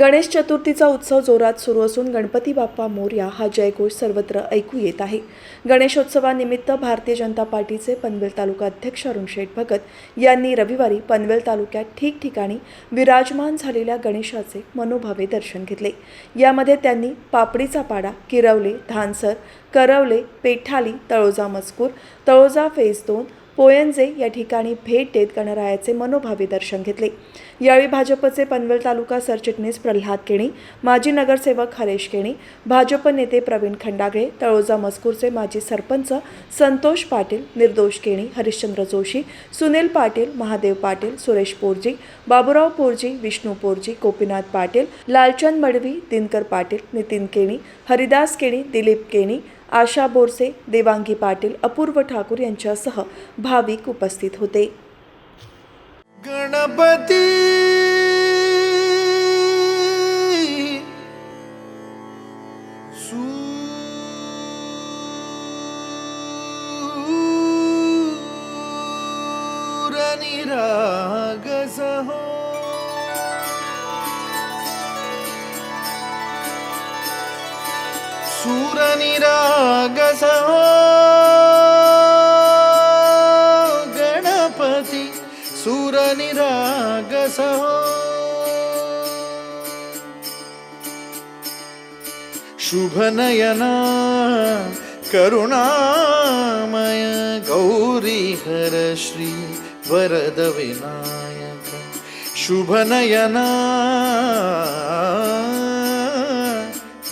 गणेश चतुर्थीचा उत्सव जोरात सुरू असून गणपती बाप्पा मोर्या हा जयघोष सर्वत्र ऐकू येत आहे. गणेशोत्सवानिमित्त भारतीय जनता पार्टीचे पनवेल तालुका अध्यक्ष अरुण शेठ भगत यांनी रविवारी पनवेल तालुक्यात ठिकठिकाणी विराजमान झालेल्या गणेशाचे मनोभावे दर्शन घेतले. यामध्ये त्यांनी पापडीचा पाडा किरवले धानसर करवले पेठाली तळोजा मजकूर तळोजा फेज दोन पोयंजे या ठिकाणी भेट देत गणरायाचे मनोभावी दर्शन घेतले. यावेळी भाजपचे पनवेल तालुका सरचिटणीस प्रल्हाद केणी माजी नगरसेवक हरेश केणी भाजप नेते प्रवीण खंडागळे तळोजा मजकूरचे माजी सरपंच संतोष पाटील निर्दोष केणी हरिश्चंद्र जोशी सुनील पाटील महादेव पाटील सुरेश पोरजी बाबुराव पोरजी विष्णू पोरजी गोपीनाथ पाटील लालचंद मडवी दिनकर पाटील नितीन केणी हरिदास केणी दिलीप केणी आशा बोरसे देवांगी पाटील अपूर्व ठाकूर यांच्यासह भाविक उपस्थित होते. गणपती! सूरनिरागसहो सुरनिरागस। गणपती सुरनिरागस। शुभनयना करुणामय गौरीहर श्री वरद विनायक। शुभनयना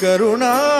करुणा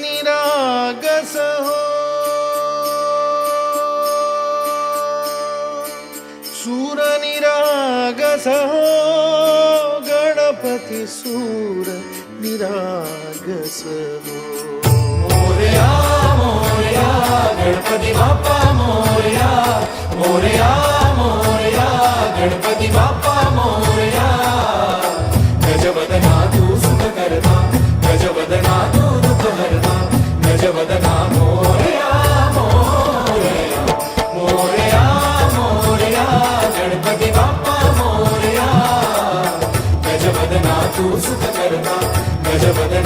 निरागस हो. सूरनिरागस हो. गणपती सूर निरागस हो. मोरया मोरया गणपती बाप्पा मोरया. मोरया मोरया गणपती बाप्पा.